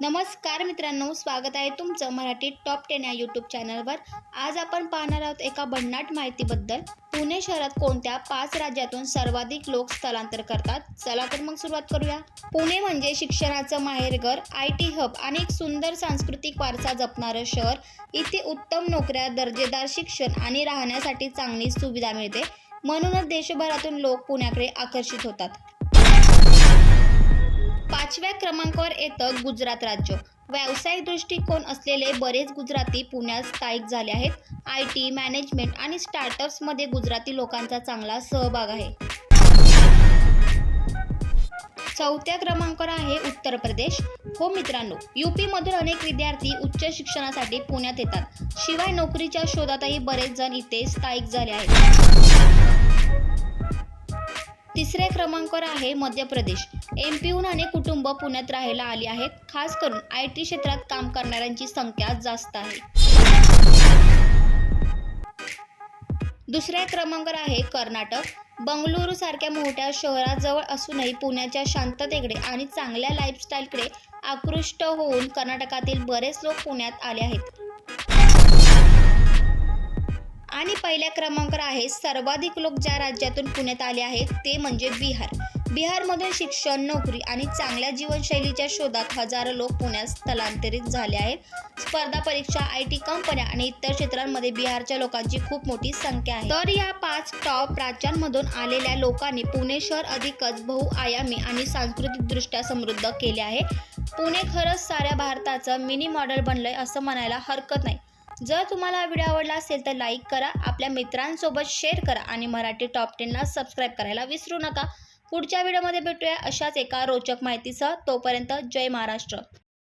नमस्कार मित्रांनो स्वागत आहे तुमचं मराठी टॉप टेन या यूट्यूब चॅनलवर आज आपण पाहणार आहोत एका भन्नाट माहितीबद्दल. पुणे शहरात कोणत्या पाच राज्यातून सर्वाधिक लोक स्थलांतर करतात? चला तर मग सुरुवात करूया. पुणे म्हणजे शिक्षणाचं माहेरघर आय टी हब आणि एक सुंदर सांस्कृतिक वारसा जपणारं शहर. इथे उत्तम नोकऱ्या दर्जेदार शिक्षण आणि राहण्यासाठी चांगली सुविधा मिळते. म्हणूनच देशभरातून लोक पुण्याकडे आकर्षित होतात. पाचव्या क्रमांकावर येतं गुजरात राज्य. व्यावसायिक दृष्टिकोन असलेले बरेच गुजराती पुण्यात स्थायिक झाले आहेत. आय टी मॅनेजमेंट आणि स्टार्टअप्समध्ये गुजराती लोकांचा चांगला सहभाग आहे. चौथ्या क्रमांकावर आहे उत्तर प्रदेश. हो मित्रांनो यूपीमधून अनेक विद्यार्थी उच्च शिक्षणासाठी पुण्यात येतात. शिवाय नोकरीच्या शोधातही बरेच जण इथे स्थायिक झाले आहेत. तिसऱ्या क्रमांकावर आहे मध्य प्रदेश. एम पीहून अनेक कुटुंब पुण्यात राहायला आली आहेत. खास करून आय टी क्षेत्रात काम करणाऱ्यांची संख्या जास्त आहे. दुसऱ्या क्रमांकावर आहे कर्नाटक. बंगळुरू सारख्या मोठ्या शहराजवळ असूनही पुण्याच्या शांततेकडे आणि चांगल्या लाईफस्टाईलकडे आकृष्ट होऊन कर्नाटकातील बरेच लोक पुण्यात आले आहेत. आणि पहिल्या क्रमांकावर आहे सर्वाधिक लोक ज्या राज्यातून पुण्यात आले आहेत ते म्हणजे बिहार. बिहारमधून शिक्षण नोकरी आणि चांगल्या जीवनशैलीच्या शोधात हजारो लोक पुण्यात स्थलांतरित झाले आहेत. स्पर्धा परीक्षा आय टी कंपन्या आणि इतर क्षेत्रांमध्ये बिहारच्या लोकांची खूप मोठी संख्या आहे. तर या पाच टॉप राज्यांमधून आलेल्या लोकांनी पुणे शहर अधिकच बहुआयामी आणि सांस्कृतिकदृष्ट्या समृद्ध केले आहे. पुणे खरंच साऱ्या भारताचं मिनी मॉडेल बनलंय असं म्हणायला हरकत नाही. जर तुम्हाला हा व्हिडिओ आवडला असेल तर लाईक करा आपल्या मित्रांसोबत शेअर करा आणि मराठी टॉप टेनला सबस्क्राईब करायला विसरू नका. पुढच्या व्हिडिओमध्ये भेटूया अशाच एका रोचक माहितीसह. तोपर्यंत जय महाराष्ट्र.